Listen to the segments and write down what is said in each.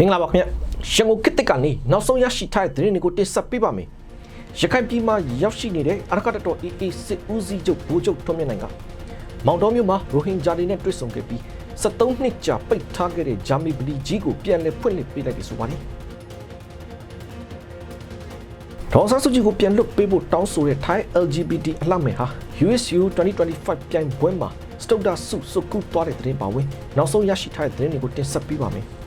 မင်္ဂလာပါခင်ဗျရန်ကုန်ကစ်တစ်ကနေနောက်ဆုံးရရှိထားတဲ့သတင်းတွေကိုတင်ဆက်ပေးပါမယ်ရခိုင်ပြည်မှာရောက်ရှိနေတဲ့အရကတတော် AA စစ်ဦးစီးချုပ်ဗိုလ်ချုပ်ထွန်းမြတ်နိုင်ကမောင်တော်မြို့မှာရိုဟင်ဂျာတွေနဲ့တွေ့ဆုံခဲ့ပြီး73နှစ်ကြာပိတ်ထားခဲ့တဲ့ဂျာမီဗလီကြီးကိုပြန်လည်ဖွင့်လှစ်ပေးလိုက်တယ်ဆိုပါတယ်ဒေါ်ဆာစုကြည်ကိုပြန်လွတ်ပေးဖို့တောင်းဆိုတဲ့ Thai LGBT အလှမယ်ဟာ USU 2025ပြိုင်ပွဲမှာစတုဒ္ဒဆုစုကူသွားတဲ့သတင်းပါဝင်နောက်ဆုံးရရှိထားတဲ့သတင်းတွေကိုတင်ဆက်ပေးပါမယ်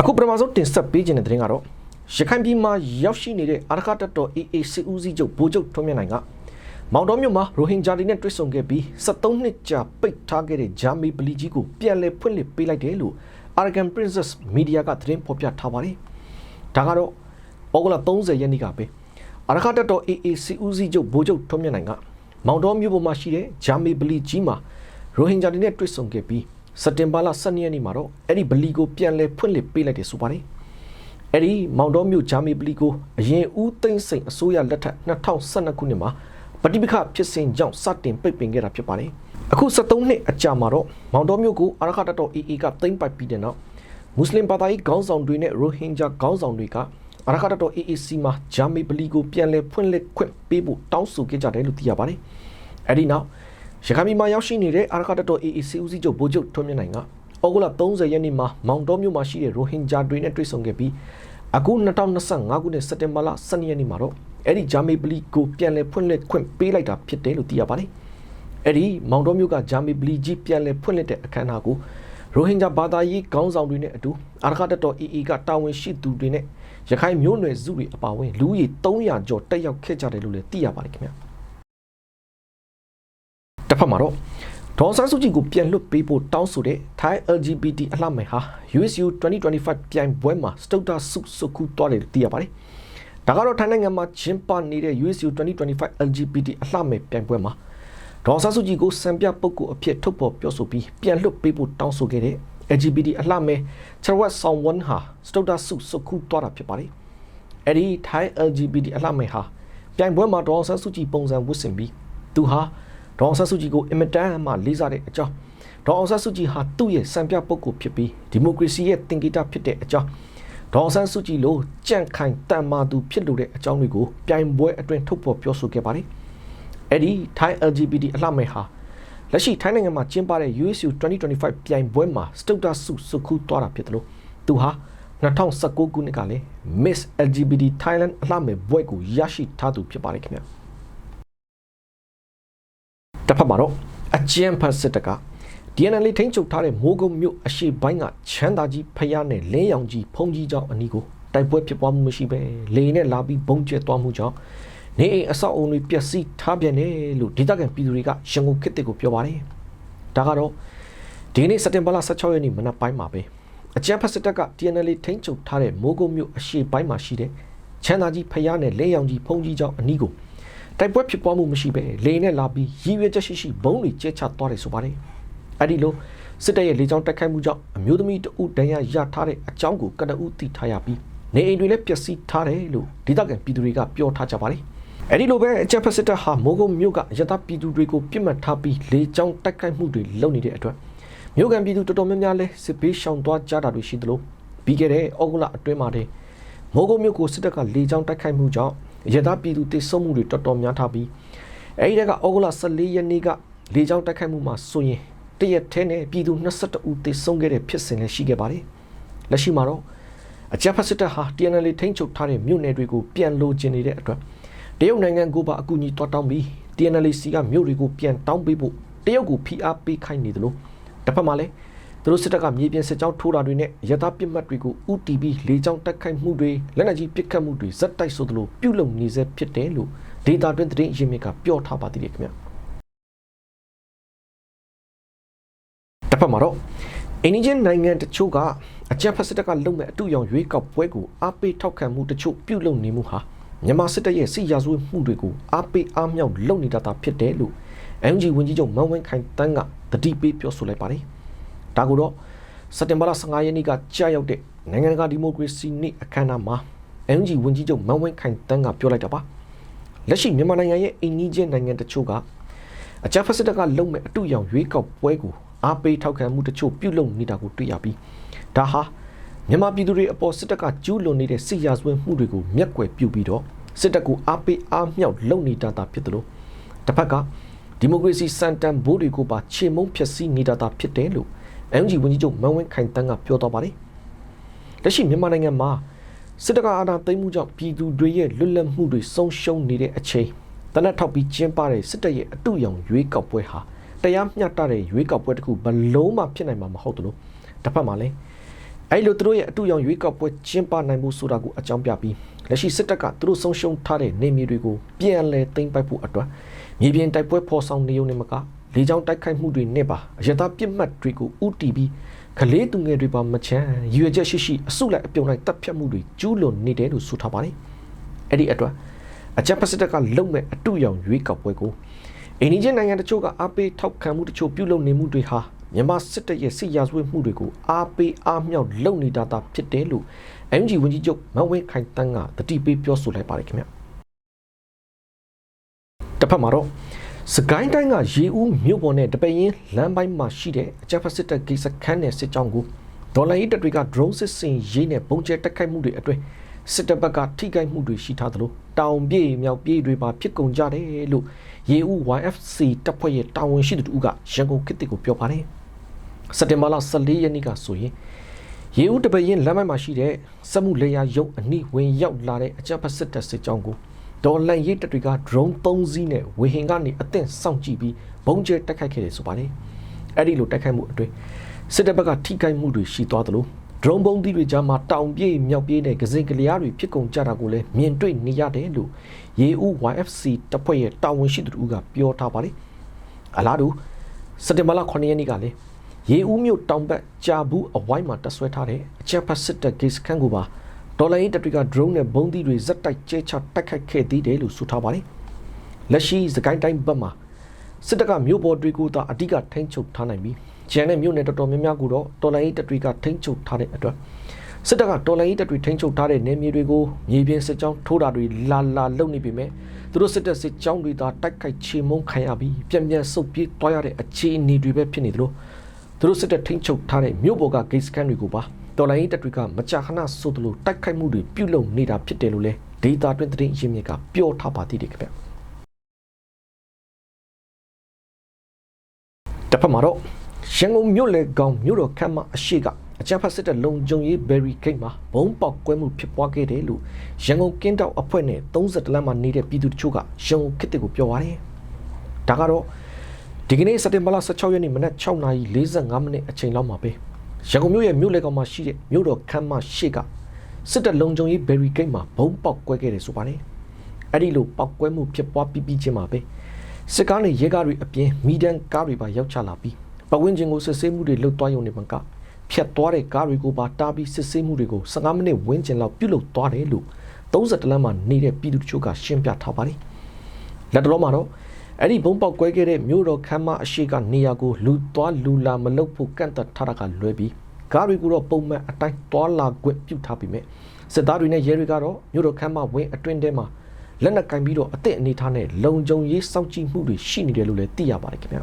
အခုပထမဆုံးတင်ဆက်ပေးခြင်းတဲ့သတင်းကတော့ရခိုင်ပြည်မှာရောက်ရှိနေတဲ့အာရခတတော် AA စစ်ဦးစီးချုပ်ဗိုလ်ချုပ်ထွန်းမြတ်နိုင်ကမောင်တော်မြို့မှာရိုဟင်ဂျာတွေနဲ့တွေ့ဆုံခဲ့ပြီး73နှစ်ကြာပိတ်ထားခဲ့တဲ့ဂျာမီပလီကြီးကိုပြန်လည်ဖွင့်လှစ်ပေးလိုက်တယ်လို့ Arakan Princess Media ကသတင်းဖော်ပြထားပါတယ်။ဒါကတော့ဩဂုတ်လ30ရက်နေ့ကပဲအာရခတတော် AA စစ်ဦးစီးချုပ်ဗိုလ်ချုပ်ထွန်းမြတ်နိုင်ကမောင်တော်မြို့ပေါ်မှာရှိတဲ့ဂျာမီပလီကြီးမှာရိုဟင်ဂျာတွေနဲ့တွေ့ဆုံခဲ့ပြီး စက်တင်ဘာလ12ရက်နေ့မှာတော့အဲ့ဒီဗလီကိုပြန်လည်ဖွင့်လှစ်ပေးလိုက်တယ်ဆိုပါတယ်။အဲ့ဒီမောင်တော်မြို့ဂျာမီဗလီကိုအရင်ဦးသိန်းစိန်အစိုးရလက်ထက်2012ခုနှစ်မှာပဋိပက္ခဖြစ်စဉ်ကြောင့်စတင်ပိတ်ပင်ခဲ့တာဖြစ်ပါတယ်။အခု73နှစ်အကြာမှာတော့မောင်တော်မြို့ကိုအာရခတတော် AA ကသိမ်းပိုက်ပြီးတဲ့နောက်မွတ်စလင်ဘာသာရေးခေါင်းဆောင်တွေနဲ့ရိုဟင်ဂျာခေါင်းဆောင်တွေကအာရခတတော် AAC မှာဂျာမီဗလီကိုပြန်လည်ဖွင့်လှစ်ခွင့်ပေးဖို့တောင်းဆိုခဲ့ကြတယ်လို့သိရပါတယ်။အဲ့ဒီနောက် ရခိုင်ပြည်မှာရောက်ရှိနေတဲ့အာရခတတော် AAC ဦးစီးချုပ်ဗိုလ်ချုပ်ထွန်းမြတ်နိုင်ကဩဂုတ်လ30ရက်နေ့မှာမောင်တော်မြို့မှာရှိတဲ့ရိုဟင်ဂျာတွေနဲ့တွေ့ဆုံခဲ့ပြီးအခု2025ခုနှစ်စက်တင်ဘာလ12ရက်နေ့မှာတော့အဲ့ဒီဂျာမီဗလီကိုပြန်လည်ဖွင့်လှစ်ခွင့်ပေးလိုက်တာဖြစ်တယ်လို့သိရပါတယ်။အဲ့ဒီမောင်တော်မြို့ကဂျာမီဗလီကြီးပြန်လည်ဖွင့်လှစ်တဲ့အခမ်းအနားကိုရိုဟင်ဂျာဘာသာရေးခေါင်းဆောင်တွေနဲ့အတူအာရခတတော် AA ကတာဝန်ရှိသူတွေနဲ့ရခိုင်မျိုးနွယ်စုတွေအပါအဝင်လူဦးရေ300ကျော်တက်ရောက်ခဲ့ကြတယ်လို့လည်းသိရပါတယ်ခင်ဗျာ တစ်ဖက်မှာတော့ဒေါ်ဆန်းစုကြည်ကိုပြန်လွတ်ပေးဖို့တောင်းဆိုတဲ့ Thai LGBT အလှမယ်ဟာ USU 2025ပြိုင်ပွဲမှာစတုဒ္ဒဆုစုခုသွားတယ်လို့သိရပါတယ်ဒါကတော့ထိုင်းနိုင်ငံမှာကျင်းပနေတဲ့ USU 2025 LGBT အလှမယ်ပြိုင်ပွဲမှာဒေါ်ဆန်းစုကြည်ကိုစံပြပုဂ္ဂိုလ်အဖြစ်ထုတ်ဖော်ပြောဆိုပြီးပြန်လွတ်ပေးဖို့တောင်းဆိုခဲ့တဲ့ LGBT အလှမယ်ချရဝတ်ဆောင်ဝန်ဟာစတုဒ္ဒဆုစုခုသွားတာဖြစ်ပါတယ်အဲ့ဒီ Thai LGBT အလှမယ်ဟာပြိုင်ပွဲမှာဒေါ်ဆန်းစုကြည်ပုံစံဝတ်ဆင်ပြီးသူဟာ ဒေါအောင်ဆန်းစုကြည်ကိုအင်မတန်မှလေးစားတဲ့အကြောင်းဒေါအောင်ဆန်းစုကြည်ဟာသူ့ရဲ့စံပြပုဂ္ဂိုလ်ဖြစ်ပြီးဒီမိုကရေစီရဲ့သင်္ကေတဖြစ်တဲ့အကြောင်းဒေါအောင်ဆန်းစုကြည်လိုကြန့်ခိုင်တန်မာသူဖြစ်လို့တဲ့အကြောင်းတွေကိုပြိုင်ပွဲအတွင်းထုတ်ဖော်ပြောဆိုခဲ့ပါတယ်အဲ့ဒီ Thai LGBT အလှမယ်ဟာလက်ရှိထိုင်းနိုင်ငံမှာကျင်းပတဲ့ USU 2025ပြိုင်ပွဲမှာစတုဒ္ဒဆုစုခုသွားတာဖြစ်တယ်လို့သူဟာ2019ခုနှစ်ကလည်း Miss LGBT Thailand အလှမယ်ဘွဲ့ကိုရရှိထားသူဖြစ်ပါတယ်ခင်ဗျာ တစ်ဖက်မှာတော့အကျဉ်းဖတ်စစ်တပ်က DNL ထိန်းချုပ်ထားတဲ့မိုးကုတ်မြို့အရှိပိုင်းကချမ်းသာကြီးဖျားနဲ့လင်းရောင်ကြီးဖုံကြီးကျောင်းအနီးကိုတိုက်ပွဲဖြစ်ပွားမှုမရှိပဲလေနဲ့လာပြီးဘုံကျဲသွားမှုကြောင့်နေအိမ်အဆောက်အုံတွေပျက်စီးထားပြန်တယ်လို့ဒေသခံပြည်သူတွေကရန်ကုန်ခေတ်တစ်ကိုပြောပါတယ်။ဒါကတော့ဒီနေ့စက်တင်ဘာလ16ရက်နေ့မနက်ပိုင်းမှာပဲအကြမ်းဖက်စစ်တပ်က TNL ထိန်းချုပ်ထားတဲ့မိုးကုတ်မြို့အရှိပိုင်းမှာရှိတဲ့ချမ်းသာကြီးဖျားနဲ့လင်းရောင်ကြီးဖုံကြီးကျောင်းအနီးကို တိုက်ပွဲဖြစ်ပွားမှုမရှိပဲလေနဲ့လာပြီးရည်ရွယ်ချက်ရှိရှိဘုံတွေကျဲချသွားတယ်ဆိုပါတယ်။အဲဒီလိုစစ်တပ်ရဲ့လေကြောင်းတိုက်ခိုက်မှုကြောင့်အမျိုးသမီးတဦးဒဏ်ရာရထားတဲ့အကြောင်းကိုကနဦးသိထားရပြီးနေအိမ်တွေလည်းပျက်စီးထားတယ်လို့ဒေသခံပြည်သူတွေကပြောထားကြပါတယ်။အဲဒီလိုပဲအကြက်ဖက်စစ်တပ်ဟာမိုးကုတ်မြို့ကရတပြည်သူတွေကိုပြစ်မှတ်ထားပြီးလေကြောင်းတိုက်ခိုက်မှုတွေလုပ်နေတဲ့အတွက်မြို့ကန်ပြည်သူတော်တော်များများလည်းစစ်ဘေးရှောင်သွားကြတာတွေရှိသလိုပြီးခဲ့တဲ့ဩဂုတ်လအတွင်းမှာတည်းမိုးကုတ်မြို့ကိုစစ်တပ်ကလေကြောင်းတိုက်ခိုက်မှုကြောင့် ရသပြည်သူတိတ်ဆုံးမှုတွေတော်တော်များထားပြီးအဲဒီတက်ကဩဂုတ်လ14ရက်နေ့ကလေကြောင်းတိုက်ခိုက်မှုမှာဆိုရင်တရက်ထဲနဲ့ပြည်သူ22ဦးတိတ်ဆုံးခဲ့တဲ့ဖြစ်စဉ်လည်းရှိခဲ့ပါတယ်လက်ရှိမှာတော့အကြမ်းဖက်စစ်တပ်ဟာ TNL ထိန်းချုပ်ထားတဲ့မြို့နယ်တွေကိုပြန်လိုချင်နေတဲ့အတွက်တရုတ်နိုင်ငံကိုပါအကူအညီတွားတောင်းပြီး TNL စီကမြို့တွေကိုပြန်တောင်းပေးဖို့တရုတ်ကိုဖိအားပေးခိုင်းနေတယ်လို့တစ်ဖက်မှာလည်း သူတို့စစ်တပ်ကမြေပြင်စစ်ကြောင်းထိုးတာတွေနဲ့ရတာပစ်မှတ်တွေကိုဥတီပြီးလေကြောင်းတိုက်ခိုက်မှုတွေလက်နက်ကြီးပစ်ခတ်မှုတွေဇက်တိုက်ဆိုသလိုပြုလုပ်နေစေဖြစ်တယ်လို့ဒေတာတွင်သတင်းရင်းမြစ်ကပြောထားပါသေးတယ်ခင်ဗျတစ်ဖက်မှာတော့အင်းဂျင်နိုင်ငံတချို့ကအကြမ်းဖက်စစ်တပ်ကလုံမဲ့အတူရောင်ရွေးကောက်ပွဲကိုအားပေးထောက်ခံမှုတချို့ပြုလုပ်နေမှုဟာမြန်မာစစ်တပ်ရဲ့စစ်ရာဇဝတ်မှုတွေကိုအားပေးအားမြောက်လုပ်နေတာတာဖြစ်တယ်လို့ MG ဝန်ကြီးချုပ်မန်ဝင်းခိုင်တန်းကတတိပေးပြောဆိုလိုက်ပါတယ်။ ဒါကိုတော့စက်တင်ဘာလ15ရက်နေ့ကကြာရောက်တဲ့နိုင်ငံတကာဒီမိုကရေစီနေ့အခမ်းအနားမှာ MG ဝန်ကြီးချုပ်မန်ဝင်းခိုင်တန်းကပြောလိုက်တာပါ။လက်ရှိမြန်မာနိုင်ငံရဲ့အိန္ဒိယနိုင်ငံတချို့ကအကြမ်းဖက်စစ်တပ်ကလုံမဲ့အတူရောင်ရွေးကောက်ပွဲကိုအားပေးထောက်ခံမှုတချို့ပြုလုပ်နေတာကိုတွေ့ရပြီးဒါဟာမြန်မာပြည်သူတွေအပေါ်စစ်တပ်ကကျူးလွန်နေတဲ့စစ်ရာဇဝတ်မှုတွေကိုမျက်ကွယ်ပြုပြီးတော့စစ်တပ်ကိုအားပေးအားမြောက်လုပ်နေတာတာဖြစ်တယ်လို့တစ်ဖက်ကဒီမိုကရေစီစံတန်ဘိုးတွေကိုပါခြေမုံဖျက်ဆီးနေတာတာဖြစ်တယ်လို့ MG ဝန်ကြီးချုပ်မန်ဝင်းခိုင်တန်းကပြောတော့ပါတယ်လက်ရှိမြန်မာနိုင်ငံမှာစစ်တပ်ကအာဏာသိမ်းမှုကြောင့်ပြည်သူတွေရဲ့လွတ်လပ်မှုတွေဆုံးရှုံးနေတဲ့အချိန်တနက်ထောက်ပြီးကျင်းပတဲ့စစ်တပ်ရဲ့အတူရောင်ရွေးကောက်ပွဲဟာတရားမျှတတဲ့ရွေးကောက်ပွဲတစ်ခုဘလုံးမှဖြစ်နိုင်မှာမဟုတ်ဘူးလို့တစ်ဖက်မှာလည်းအဲ့လိုသူတို့ရဲ့အတူရောင်ရွေးကောက်ပွဲကျင်းပနိုင်မှုဆိုတာကိုအကြောင်းပြပြီးလက်ရှိစစ်တပ်ကသူတို့ဆုံးရှုံးထားတဲ့နေမြေတွေကိုပြန်လည်သိမ်းပိုက်ဖို့အတွက်မြေပြင်တိုက်ပွဲဖော်ဆောင်နေုံနဲ့မက လေကြောင်းတိုက်ခိုက်မှုတွေနဲ့ပါအရသာပြစ်မှတ်တွေကိုဥတီပြီးကလေးသူငယ်တွေပါမချမ်းရွေချက်ရှိရှိအစုလိုက်အပြုံလိုက်တပ်ဖြတ်မှုတွေကျူးလွန်နေတယ်လို့ဆိုထားပါတယ်အဲ့ဒီအတွက်အကြပ်ပစစ်တပ်ကလုံမဲ့အတူရောင်ရွေးကောက်ပွဲကိုအိန္ဒိယနိုင်ငံတချို့ကအားပေးထောက်ခံမှုတချို့ပြုလုပ်နေမှုတွေဟာမြန်မာစစ်တပ်ရဲ့စစ်ရာဇဝတ်မှုတွေကိုအားပေးအားမြောက်လုပ်နေတာတာဖြစ်တယ်လို့ MG ဝန်ကြီးချုပ်မန်ဝင်းခိုင်တန်းကတတိပေးပြောဆိုလိုက်ပါတယ်ခင်ဗျတစ်ဖက်မှာတော့ စကိုင်းတိုင်းကရေဦးမြို့ပေါ်နဲ့တပရင်လမ်းပိုင်းမှာရှိတဲ့အကြပ်ဖက်စစ်တပ်ဂိတ်စခန်းနဲ့စစ်ကြောင်းကိုဒေါ်လာရေးတပ်တွေက drone စစ်စင်ရေးနဲ့ပုံကျဲတက်ခိုက်မှုတွေအတွင်းစစ်တပ်ဘက်ကထိခိုက်မှုတွေရှိထားသလိုတောင်ပြေးမြောက်ပြေးတွေပါဖြစ်ကုန်ကြတယ်လို့ရေဦး YFC တပ်ဖွဲ့ရဲ့တာဝန်ရှိသူတို့ကရန်ကုန်ခေတ်တစ်ကိုပြောပါတယ်စက်တင်ဘာလ14ရက်နေ့ကဆိုရင်ရေဦးတပရင်လမ်းပိုင်းမှာရှိတဲ့စက်မှုလေယာရုံအနိဝင်ရောက်လာတဲ့အကြပ်ဖက်စစ်တပ်စစ်ကြောင်းကို ဒေါ်လန်ရေးတပ်တွေက drone 3စီးနဲ့ဝေဟင်ကနေအသင့်စောင့်ကြည့်ပြီးဘုံကျဲတိုက်ခိုက်ခဲ့တယ်ဆိုပါတယ်။အဲ့ဒီလိုတိုက်ခိုက်မှုအတွင်းစစ်တပ်ဘက်ကထိခိုက်မှုတွေရှိသွားသလို drone ဘုံသီးတွေကြားမှာတောင်ပြေးမြောက်ပြေးနဲ့ကစင်ကလျားတွေဖြစ်ကုန်ကြတာကိုလည်းမြင်တွေ့နေရတယ်လို့ရေဦး YFC တပ်ဖွဲ့ရဲ့တာဝန်ရှိသူတို့ကပြောထားပါတယ်။အလားတူစက်တင်ဘာလ9ရက်နေ့ကလည်းရေဦးမြို့တောင်ဘက်ကြာဘူးအဝိုင်းမှာတက်ဆွဲထားတဲ့အချက်ဖတ်စစ်တပ်ဂိတ်စခန်းကိုပါ ဒေါ်လာရေးတပ်တွေက drone နဲ့ဘုံသီးတွေဇက်တိုက်ကျဲချတိုက်ခိုက်ခဲ့သေးတယ်လို့ဆိုထားပါတယ်။လက်ရှိစကိုင်းတိုင်းဘက်မှာစစ်တပ်ကမြို့ပေါ်တွေကိုသာအဓိကထိန်းချုပ်ထားနိုင်ပြီးကျန်တဲ့မြို့နယ်တော်တော်များများကိုတော့ဒေါ်လာရေးတပ်တွေကထိန်းချုပ်ထားတဲ့အတွက်စစ်တပ်ကဒေါ်လာရေးတပ်တွေထိန်းချုပ်ထားတဲ့နယ်မြေတွေကိုမြေပြင်စစ်ကြောင်းထိုးတာတွေလာလာလုပ်နေပေမဲ့သူတို့စစ်တပ်စစ်ကြောင်းတွေသာတိုက်ခိုက်ချေမှုန်းခံရပြီးပြန်ပြန်ဆုတ်ပြေးသွားရတဲ့အခြေအနေတွေပဲဖြစ်နေသလိုသူတို့စစ်တပ်ထိန်းချုပ်ထားတဲ့မြို့ပေါ်ကဂိတ်စခန်းတွေကိုပါ တော်လိုင်းတပ်တွေကမကြာခဏဆိုသလိုတိုက်ခိုက်မှုတွေပြုလုပ်နေတာဖြစ်တယ်လို့လဲဒေတာတွင်သတင်းရင်းမြစ်ကပြောထားပါသေးတယ်ခင်ဗျတဖက်မှာတော့ရန်ကုန်မြို့လေကောင်မြို့တော်ခမ်းမအရှိကအကြမ်းဖက်စစ်တပ်လုံခြုံရေးဘယ်ရီဂိတ်မှာဘုံပေါက်ကွဲမှုဖြစ်ပွားခဲ့တယ်လို့ရန်ကုန်ကင်းတောက်အဖွဲ့နဲ့30လမ်းမှာနေတဲ့ပြည်သူတချို့ကရန်ကုန်ခေတ်တွေကိုပြောပါတယ်ဒါကတော့ဒီကနေ့စက်တင်ဘာလ16ရက်နေ့မနက်6:45မိနစ်အချိန်လောက်မှာပဲ ရန်ကုန်မြို့ရဲ့မြို့လေကောင်မှာရှိတဲ့မြို့တော်ခမ်းမရှိကစစ်တပ်လုံခြုံရေးဘယ်ရီဂိတ်မှာဘုံပေါက်ကွဲခဲ့တယ်ဆိုပါတယ်အဲ့ဒီလိုပေါက်ကွဲမှုဖြစ်ပွားပြီးပြီးချင်းမှာပဲစစ်ကားနဲ့ရဲကားတွေအပြင်မီဒန်ကားတွေပါရောက်ချလာပြီးပဝင်းချင်းကိုစစ်ဆေးမှုတွေလှုပ်သွားရုံနဲ့မကဖြတ်သွားတဲ့ကားတွေကိုပါတားပြီးစစ်ဆေးမှုတွေကို15မိနစ်ဝန်းကျင်လောက်ပြုလုပ်သွားတယ်လို့30လမ်းမှာနေတဲ့ပြည်သူတချို့ကရှင်းပြထားပါတယ်လက်တော်မှာတော့ အဲ့ဒီဘုံပေါက်ကွဲခဲ့တဲ့မြို့တော်ခမ်းမအရှိကနေရာကိုလူသွားလူလာမလုပ်ဖို့ကန့်သက်ထားတာကလွဲပြီးကားတွေကိုတော့ပုံမှန်အတိုင်းသွားလာခွင့်ပြုထားပြီးမြဲစစ်သားတွေနဲ့ရဲတွေကတော့မြို့တော်ခမ်းမဝင်းအတွင်းထဲမှာလက်နက်ကင်ပြီးတော့အသင့်အနေထားနဲ့လုံခြုံရေးစောင့်ကြည့်မှုတွေရှိနေတယ်လို့လည်းသိရပါတယ်ခင်ဗျာ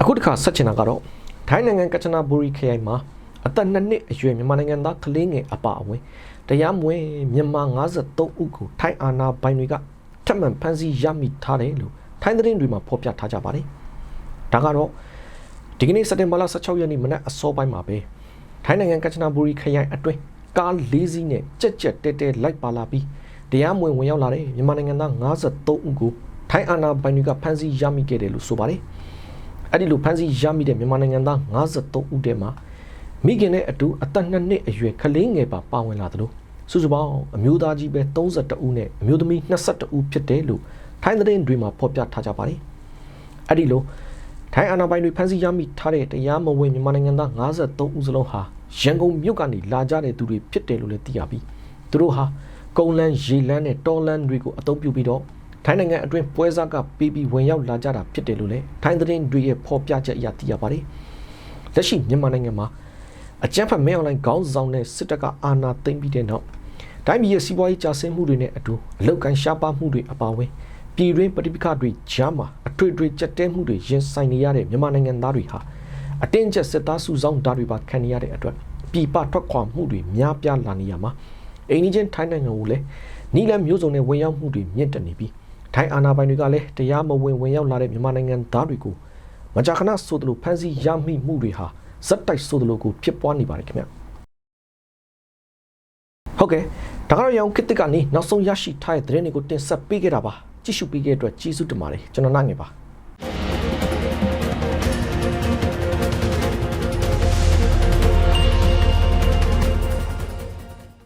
အခုတစ်ခါဆက်ချင်တာကတော့ထိုင်းနိုင်ငံကချနာဘူရီခရိုင်မှာအသက်နှစ်နှစ်အရွယ်မြန်မာနိုင်ငံသားကလေးငယ်အပါအဝင်တရားမဝင်မြန်မာ53ဦးကိုထိုင်းအာဏာပိုင်တွေက ထပ်မံဖမ်းဆီးရမိထားတယ်လို့ထိုင်းသတင်းတွေမှာဖော်ပြထားကြပါတယ်။ဒါကတော့ဒီကနေ့စက်တင်ဘာလ16ရက်နေ့မနက်အစောပိုင်းမှာပဲထိုင်းနိုင်ငံကချနာဘူရီခရိုင်အတွင်းကား၄စီးနဲ့ကြက်ကြက်တဲတဲလိုက်ပါလာပြီးတရားမဝင်ဝင်ရောက်လာတဲ့မြန်မာနိုင်ငံသား53ဦးကိုထိုင်းအာဏာပိုင်တွေကဖမ်းဆီးရမိခဲ့တယ်လို့ဆိုပါတယ်။အဲ့ဒီလိုဖမ်းဆီးရမိတဲ့မြန်မာနိုင်ငံသား53ဦးထဲမှာမိခင်နဲ့အတူအသက်2နှစ်အရွယ်ကလေးငယ်ပါပါဝင်လာတယ်လို့ စုစုပေါင်းအမျိုးသားကြီးပဲ32ဦးနဲ့အမျိုးသမီး22ဦးဖြစ်တယ်လို့ထိုင်းသတင်းတွေမှာဖော်ပြထားကြပါတယ်။အဲ့ဒီလိုထိုင်းအာဏာပိုင်တွေဖမ်းဆီးရမိထားတဲ့တရားမဝင်မြန်မာနိုင်ငံသား53ဦးစလုံးဟာရန်ကုန်မြို့ကနေလာကြတဲ့သူတွေဖြစ်တယ်လို့လည်းသိရပြီးသူတို့ဟာကုန်းလန်းရေလန်းနဲ့တောလန်းတွေကိုအသုံးပြုပြီးတော့ထိုင်းနိုင်ငံအတွင်းပွဲစားကပေးပြီးဝင်ရောက်လာကြတာဖြစ်တယ်လို့လည်းထိုင်းသတင်းတွေရဲ့ဖော်ပြချက်အရသိရပါတယ်။လက်ရှိမြန်မာနိုင်ငံမှာ အကြမ်းဖက်မဲအွန်လိုင်းခေါင်းဆောင်တဲ့စစ်တပ်ကအာဏာသိမ်းပြီးတဲ့နောက်တိုင်းပြည်ရဲ့စီးပွားရေးကျဆင်းမှုတွေနဲ့အတူအလုတ်ကန်ရှားပါမှုတွေအပါအဝင်ပြည်တွင်းပဋိပက္ခတွေကြားမှာအထွေထွေကြက်တဲမှုတွေရင်ဆိုင်နေရတဲ့မြန်မာနိုင်ငံသားတွေဟာအတင်းကျပ်စစ်သားစုဆောင်းဓာတ်တွေပါခံနေရတဲ့အတွက်ပြည်ပထွက်ခွာမှုတွေများပြားလာနေရမှာအိန္ဒိချင်းထိုင်းနိုင်ငံကိုလည်းနီလန်မျိုးစုံနဲ့ဝင်ရောက်မှုတွေမြင့်တက်နေပြီးထိုင်းအာဏာပိုင်တွေကလည်းတရားမဝင်ဝင်ရောက်လာတဲ့မြန်မာနိုင်ငံသားတွေကိုမကြာခဏဆိုသလိုဖမ်းဆီးရမိမှုတွေဟာ ဇက်တိုက်ဆိုသလိုကိုဖြစ်ပွားနေပါတယ်ခင်ဗျဟုတ်ကဲ့ဒါကတော့ရောင်ခေတ်တစ်ကနေနောက်ဆုံးရရှိထားတဲ့သတင်းတွေကိုတင်ဆက်ပေးခဲ့တာပါကြည့်ရှုပေးခဲ့တဲ့အတွက်ကျေးဇူးတင်ပါတယ်ကျွန်တော်နိုင်ငယ်ပါ